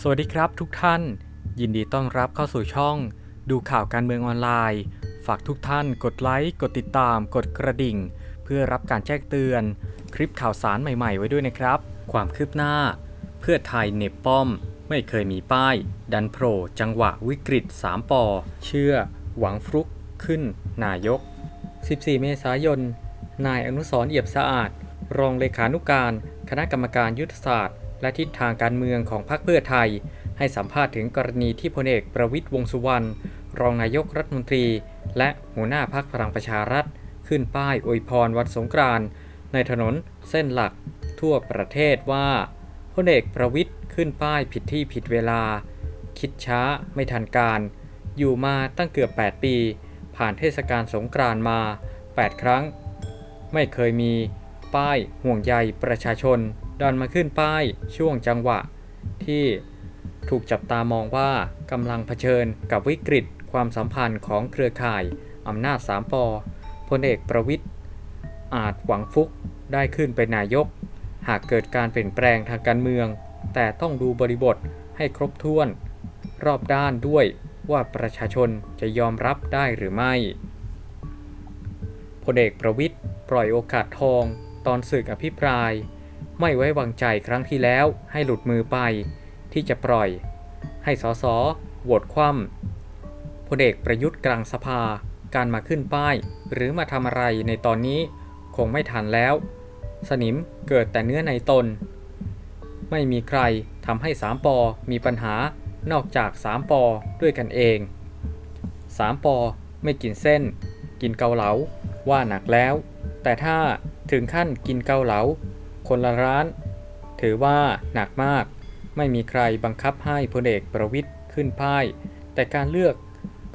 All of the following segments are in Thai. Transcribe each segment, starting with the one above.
สวัสดีครับทุกท่าน ยินดีต้อนรับเข้าสู่ช่อง ดูข่าวการเมืองออนไลน์ ฝากทุกท่านกดไลค์ กดติดตาม กดกระดิ่ง เพื่อรับการแจ้งเตือน คลิปข่าวสารใหม่ๆ ไว้ด้วยนะครับ ความคืบหน้า เพื่อไทยเน็บป้อม ไม่เคยมีป้าย ดันโผล่จังหวะวิกฤต 3ปอเชื่อ หวังฟลุกขึ้น นายก 14 เมษายน นายอนุสรเอี่ยมสะอาด รองเลขานุการ คณะกรรมการยุทธศาสตร์ และทิศทางการเมืองของพรรคเพื่อไทย ให้สัมภาษณ์ถึงกรณีที่พลเอกประวิตยวงษ์สุวรรณรองนายกรัฐมนตรี และหัวหน้าพักพลังประชารัฐ ขึ้นป้ายอวยพรวันสงกรานต์ในถนนเส้นหลักทั่วประเทศว่าพลเอกประวิตยขึ้นป้ายผิดที่ผิดเวลา คิดช้าไม่ทันการ อยู่มาตั้งเกือบ 8 ปี ผ่านเทศกาลสงกรานต์มา 8 ครั้ง ไม่เคยมีป้ายห่วงใยประชาชน ดันมาขึ้นป้ายช่วงจังหวะ ที่ถูกจับตามองว่ากำลังเผชิญกับวิกฤตความสัมพันธ์ของเครือข่ายอำนาจสามปอพลเอกประวิทย์อาจหวังฟุกได้ขึ้นเป็นนายก หากเกิดการเปลี่ยนแปลงทางการเมือง แต่ต้องดูบริบทให้ครบถ้วน รอบด้านด้วยว่าประชาชนจะยอมรับได้หรือไม่พลเอกประวิทย์ปล่อยโอกาสทองตอนศึกอภิปราย ไม่ไว้วางใจครั้งที่แล้วให้หลุดมือไป ที่จะปล่อย ให้สสโหวตคว่ำพลเอกประยุทธ์กลางสภา การมาขึ้นป้าย หรือมาทำอะไรในตอนนี้คงไม่ทันแล้ว สนิมเกิดแต่เนื้อในตน ไม่มีใครทำให้สามปอมีปัญหานอกจากสามปอด้วยกันเองสามปอไม่กินเส้น กินเกาเหลาว่าหนักแล้ว แต่ถ้าถึงขั้นกินเกาเหลา คนละร้าน ถือว่าหนักมาก ไม่มีใครบังคับให้พลเอกประวิทย์ขึ้นป้าย แต่การเลือก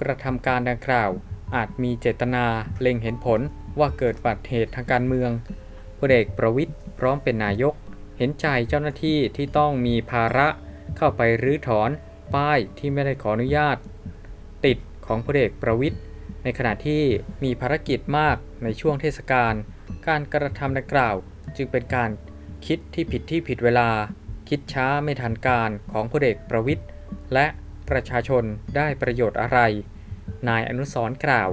กระทำการดังกล่าว อาจมีเจตนาเล็งเห็นผลว่าเกิดบัติเหตุทางการเมืองพลเอกประวิทย์พร้อมเป็นนายก เห็นใจเจ้าหน้าที่ที่ต้องมีภาระเข้าไปรื้อถอนป้ายที่ไม่ได้ขออนุญาต ติดของพลเอกประวิทย์ในขณะที่มีภารกิจมากในช่วงเทศกาล การกระทำดังกล่าว จึงเป็นการคิดที่ผิดที่ผิดเวลา คิดช้าไม่ทันการของพลเอกประวิทย์และประชาชนได้ประโยชน์อะไร นายอนุสรกล่าว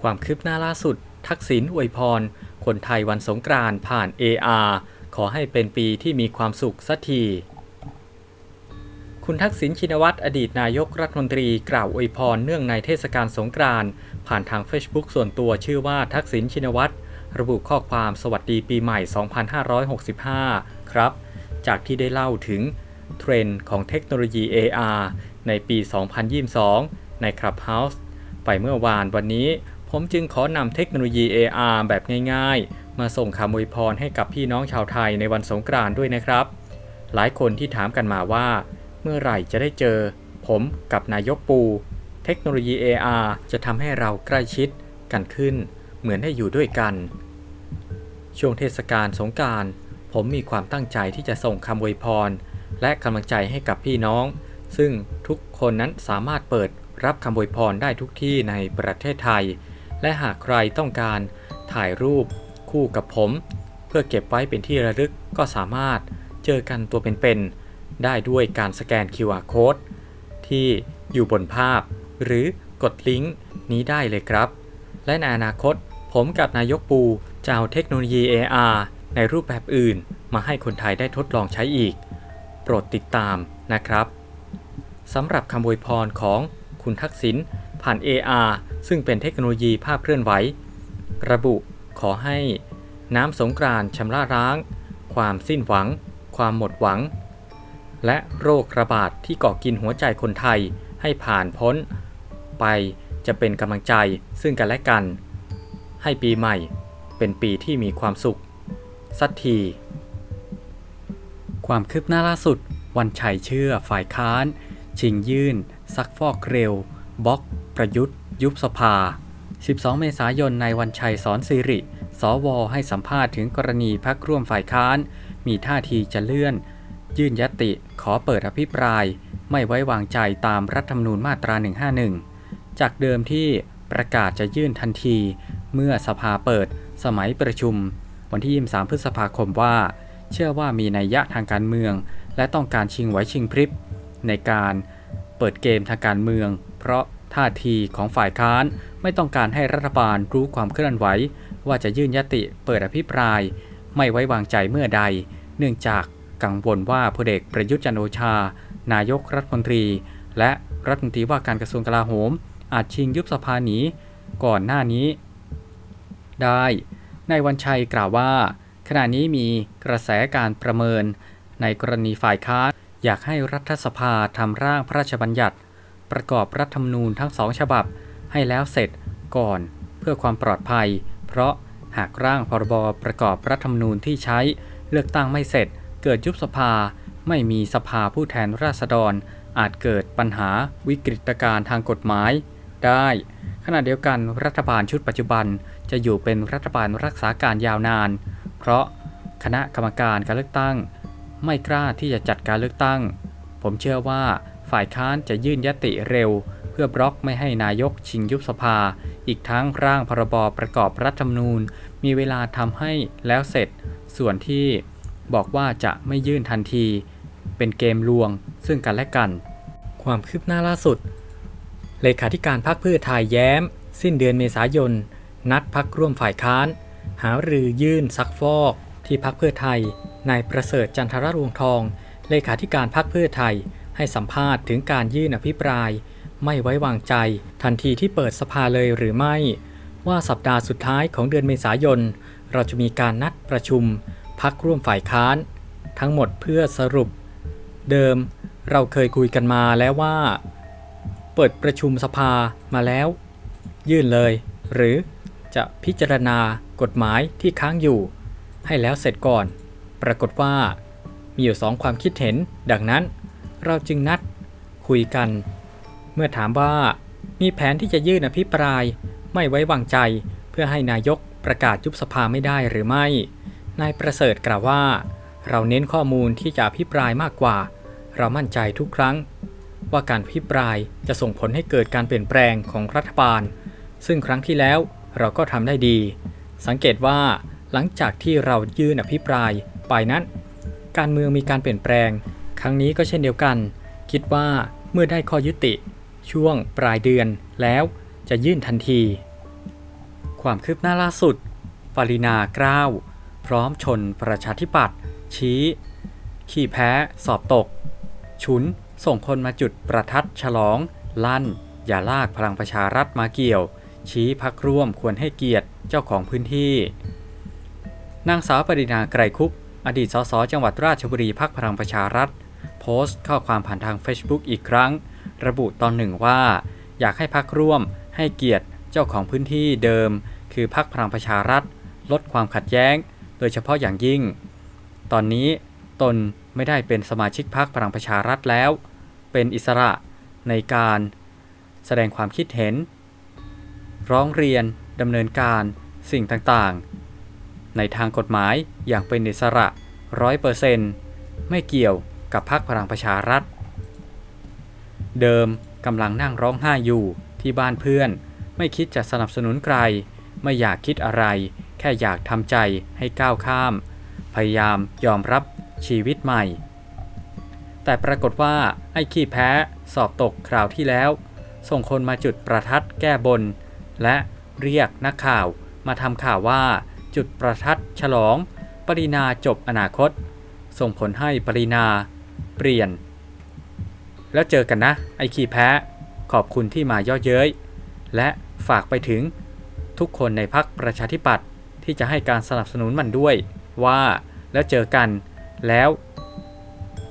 ความคืบหน้าล่าสุด ทักษิณอวยพร คนไทยวันสงกรานต์ผ่าน AR ขอให้เป็นปีที่มีความสุขสักทีคุณทักษิณชินวัตรอดีตนายกรัฐมนตรีกล่าวอวยพรเนื่องในเทศกาลสงกรานต์ผ่านทาง Facebook ส่วนตัวชื่อว่าทักษิณชินวัตร ระบุข้อความสวัสดีปีใหม่ 2565 ครับ จากที่ได้เล่าถึงเทรนด์ของเทคโนโลยี AR ในปี 2022 ใน Clubhouse ไปเมื่อวานวันนี้ ผมจึงขอนำเทคโนโลยี AR แบบง่ายๆ มาส่งคำอวยพรให้กับพี่น้องชาวไทยในวันสงกรานต์ด้วยนะครับ หลายคนที่ถามกันมาว่า เมื่อไหร่จะได้เจอ ผมกับนายกปู เทคโนโลยี AR จะทำให้เราใกล้ชิดกันขึ้น เหมือนได้อยู่ด้วยกัน ช่วงเทศกาลสงการผมมีความตั้งใจที่จะส่งคำอวยพร และกำลังใจให้กับพี่น้อง ซึ่งทุกคนนั้นสามารถเปิดรับคำอวยพรได้ทุกที่ในประเทศไทย และหากใครต้องการถ่ายรูปคู่กับผม เพื่อเก็บไว้เป็นที่ระลึกก็สามารถเจอกันตัวเป็นๆได้ด้วยการสแกน QR code ที่อยู่บนภาพ หรือกดลิงก์นี้ได้เลยครับ และในอนาคต ผมกับนายกปูจะเอาเทคโนโลยี AR ในรูปแบบอื่น มาให้คนไทยได้ทดลองใช้อีก โปรดติดตามนะครับสำหรับคำอวยพรของคุณทักษิณผ่าน AR ซึ่งเป็นเทคโนโลยีภาพเคลื่อนไหว ระบุขอให้น้ำสงกรานต์ชำระล้าง ความสิ้นหวัง ความหมดหวัง และโรคระบาดที่กาะกินหัวใจคนไทยให้ผ่านพ้น ไปจะเป็นกำลังใจซึ่งกันและกัน ให้ปีใหม่ เป็นปีที่มีความสุข สักที ความคืบหน้าล่าสุด วันชัยเชื่อฝ่ายค้าน ชิงยื่น ซักฟอกเร็วบล็อก ประยุทธ์ ยุบสภา 12 เมษายนในวันชัยสอนสิริ สว ให้สัมภาษณ์ถึงกรณีพักร่วมฝ่ายค้าน มีท่าทีจะเลื่อน ยื่นยติขอเปิดอภิปราย ไม่ไว้วางใจตามรัฐธรรมนูญมาตรา 151 จากเดิมที่ประกาศจะยื่นทันที เมื่อสภาเปิดสมัยประชุม วันที่ 23 พฤษภาคมว่า เชื่อว่ามีนัยยะทางการเมือง และต้องการชิงไหวชิงพริบ ในการเปิดเกมทางการเมือง เพราะท่าทีของฝ่ายค้านไม่ต้องการให้รัฐบาลรู้ความเคลื่อนไหว ว่าจะยื่นยติเปิดอภิปราย ไม่ไว้วางใจเมื่อใด เนื่องจากกังวลว่าพลเอกประยุทธ์จันโอชา นายกรัฐมนตรี และรัฐมนตรีว่าการกระทรวงกลาโหม อาจชิงยุบสภาหนีก่อนหน้านี้ ได้นายวันชัยกล่าวว่า ขณะนี้มีกระแสการประเมิน ในกรณีฝ่ายค้านอยากให้รัฐสภาทำร่างพระราชบัญญัติ ประกอบรัฐธรรมนูญทั้งสองฉบับ ให้แล้วเสร็จก่อนเพื่อความปลอดภัย เพราะหากร่างพรบประกอบรัฐธรรมนูญที่ใช้เลือกตั้งไม่เสร็จ เกิดยุบสภาไม่มีสภาผู้แทนราษฎร อาจเกิดปัญหาวิกฤตการณ์ทางกฎหมายได้ ขณะเดียวกันรัฐบาลชุดปัจจุบัน จะอยู่เป็นรัฐบาลรักษาการยาวนาน เพราะคณะกรรมการการเลือกตั้ง ไม่กล้าที่จะจัดการเลือกตั้ง ผมเชื่อว่าฝ่ายค้านจะยื่นยติเร็ว เพื่อบล็อกไม่ให้นายกชิงยุบสภา อีกทั้งร่างพรบประกอบรัฐธรรมนูญ มีเวลาทำให้แล้วเสร็จ ส่วนที่บอกว่าจะไม่ยื่นทันที เป็นเกมลวงซึ่งกันและกัน ความคืบหน้าล่าสุด เลขาธิการพรรคเพื่อไทยแย้ม สิ้นเดือนเมษายน นัดพักร่วมฝ่ายค้าน หารือยื่นซักฟอก ที่พักเพื่อไทยนายประเสริฐจันทรรวงทอง เลขาธิการพรรคเพื่อไทย ให้สัมภาษณ์ถึงการยื่นอภิปราย ไม่ไว้วางใจ ทันทีที่เปิดสภาเลยหรือไม่ ว่าสัปดาห์สุดท้ายของเดือนเมษายน เราจะมีการนัดประชุม พักร่วมฝ่ายค้าน ทั้งหมดเพื่อสรุป เดิมเราเคยคุยกันมาแล้วว่า เปิดประชุมสภามาแล้ว ยื่นเลย หรือ จะพิจารณากฎหมายที่ค้างอยู่ ให้แล้วเสร็จก่อน ปรากฏว่ามีอยู่สองความคิดเห็น ดังนั้นเราจึงนัดคุยกัน เมื่อถามว่ามีแผนที่จะยื่นอภิปรายไม่ไว้วางใจ เพื่อให้นายกประกาศยุบสภาไม่ได้หรือไม่ นายประเสริฐกล่าวว่า เราเน้นข้อมูลที่จะอภิปรายมากกว่า เรามั่นใจทุกครั้ง ว่าการพิปรายจะส่งผลให้เกิดการเปลี่ยนแปลงของรัฐบาล ซึ่งครั้งที่แล้ว เราก็ทำได้ดี สังเกตว่าหลังจากที่เรายื่นอภิปรายไปนั้น การเมืองมีการเปลี่ยนแปลง ครั้งนี้ก็เช่นเดียวกัน คิดว่าเมื่อได้ข้อยุติ ช่วงปลายเดือนแล้วจะยื่นทันที ความคืบหน้าล่าสุดปรินากล้าว พร้อมชนประชาธิปัตย์ชี้ ขี่แพ้ สอบตก ฉุนส่งคนมาจุดประทัดฉลอง ลั่น อย่าลากพลังประชารัฐมาเกี่ยว ชี้พักร่วมควรให้เกียรติเจ้าของพื้นที่ นางสาวปรินาไกรคุปอดีตสสจังหวัดราชบุรีพักพลังประชารัฐ โพสต์ข้อความผ่านทาง Facebook อีกครั้ง ระบุตอนหนึ่งว่า อยากให้พักร่วมให้เกียรติเจ้าของพื้นที่เดิม คือพักพลังประชารัฐ ลดความขัดแย้ง โดยเฉพาะอย่างยิ่ง ตอนนี้ตนไม่ได้เป็นสมาชิกพรรคพลังประชารัฐแล้ว เป็นอิสระในการแสดงความคิดเห็น ร้องเรียนดำเนินการสิ่งต่างๆ ในทางกฎหมายอย่างเป็นอิสระร้อยเปอร์เซนต์ไม่เกี่ยวกับพรรคพลังประชารัฐ เดิมกำลังนั่งร้องไห้อยู่ที่บ้านเพื่อน ไม่คิดจะสนับสนุนใคร ไม่อยากคิดอะไร แค่อยากทำใจให้ก้าวข้าม พยายามยอมรับชีวิตใหม่ แต่ปรากฏว่าไอ้ขี้แพ้สอบตกคราวที่แล้ว ส่งคนมาจุดประทัดแก้บน และเรียกนักข่าวมาทำข่าวว่าจุดประทัดฉลอง ปรินาจบอนาคต ส่งผลให้ปรินาเปลี่ยน แล้วเจอกันนะ ไอ้ขี้แพ้ ขอบคุณที่มาย่อเย้ย และฝากไปถึงทุกคนในพักประชาธิปัตย์ที่จะให้การสนับสนุนมันด้วย ว่าแล้วเจอกันแล้ว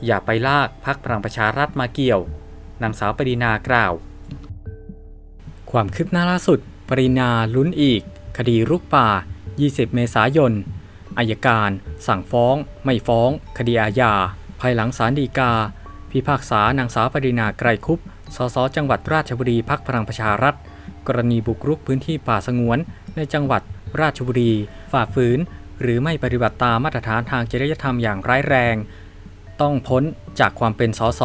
อย่าไปลากพักพลังประชารัฐมาเกี่ยวนางสาวปรินากล่าว ความคืบหน้าล่าสุด ปรินาลุ้นอีก คดีรุกป่า 20 เมษายนอายการ สั่งฟ้อง ไม่ฟ้อง คดีอาญา ภายหลังศาลฎีกา พิพากษานางสาวปรินาไกรคุปสสจังหวัดราชบุรีพักพลังประชารัฐ กรณีบุกรุกพื้นที่ป่าสงวน ในจังหวัดราชบุรี ฝ่าฝืน หรือไม่ปฏิบัติตามมาตรฐานทางจริยธรรมอย่างร้ายแรง ต้องพ้นจากความเป็นสส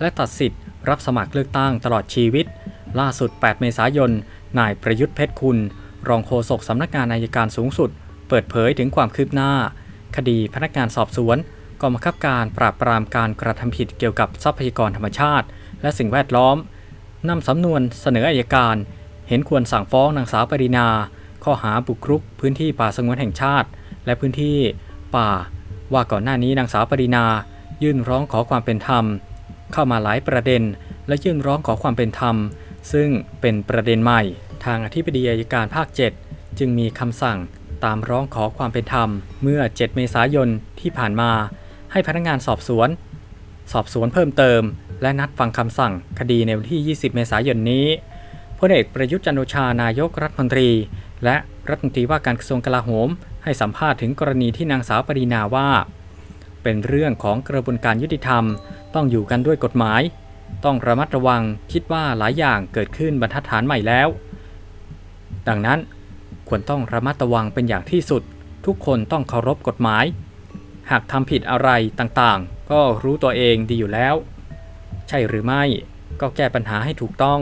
และตัดสิทธิ์ รับสมัครเลือกตั้งตลอดชีวิต ล่าสุด 8 เมษายน นายประยุทธ์เพชรคุณ รองโฆษกสำนักงานนายการสูงสุด เปิดเผยถึงความคืบหน้า คดีพนักงานสอบสวนกองบังคับการปราบปรามการกระทำผิดเกี่ยวกับทรัพยากรธรรมชาติ และสิ่งแวดล้อมนำสำนวนเสนออายการ เห็นควรสั่งฟ้องนางสาวปรินา ข้อหาบุกรุก พื้นที่ป่าสงวนแห่งชาติ และพื้นที่ป่า ว่าก่อนหน้านี้นางสาวปรินา ยื่นร้องขอความเป็นธรรม เข้ามาหลายประเด็น และยื่นร้องขอความเป็นธรรม ซึ่งเป็นประเด็นใหม่ ทางอธิบดีอายการภาค 7 จึงมีคำสั่งตามร้องขอความเป็นธรรม เมื่อ 7 เมษายนที่ผ่านมา ให้พนักงานสอบสวน สอบสวนเพิ่มเติม และนัดฟังคำสั่งคดีในวันที่ 20 เมษายนนี้พลเอกประยุทธ์จันทร์โอชานายกรัฐมนตรี และรัฐมนตรีว่าการกระทรวงกลาโหม ให้สัมภาษณ์ถึงกรณีที่นางสาวปรินาว่า เป็นเรื่องของกระบวนการยุติธรรม ต้องอยู่กันด้วยกฎหมาย ต้องระมัดระวังคิดว่าหลายอย่างเกิดขึ้นบรรทัดฐานใหม่แล้ว ดังนั้นควรต้องระมัดระวังเป็นอย่างที่สุด ทุกคนต้องเคารพกฎหมาย หากทำผิดอะไรต่างๆ ก็รู้ตัวเองดีอยู่แล้ว ใช่หรือไม่ก็แก้ปัญหาให้ถูกต้อง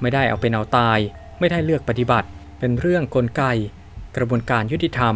ไม่ได้เอาเป็นเอาตาย ไม่ได้เลือกปฏิบัติ เป็นเรื่องกลไก กระบวนการยุติธรรม